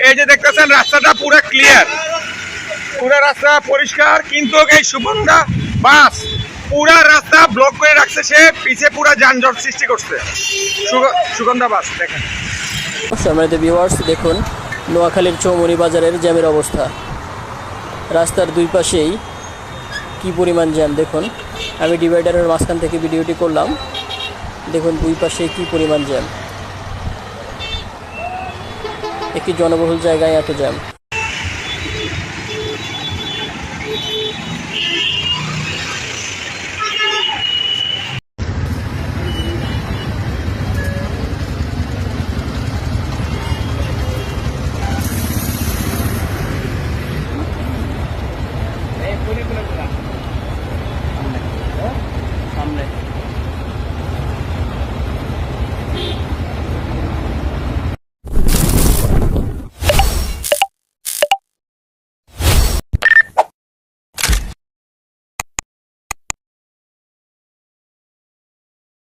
এই যে দেখতেছেন, রাস্তাটা পুরো ক্লিয়ার পুরো রাস্তা পরিষ্কার, কিন্তু এই সুগন্ধা বাস পুরা রাস্তা ব্লক করে রাখছে সে, পিছে পুরা যানজট সৃষ্টি করছে। সুগ- সুগন্ধা বাস, দেখেন। দেখুন, নোয়াখালীর চৌমনি বাজারের জ্যামের অবস্থা। রাস্তার দুই পাশেই কি পরিমাণ জ্যাম, দেখুন। আমি ডিভাইডারের মাঝখান থেকে ভিডিওটি করলাম। দেখুন, দুই পাশে কি পরিমাণ জ্যাম। একটি জনবহুল জায়গায় এত জ্যাম। সামনে।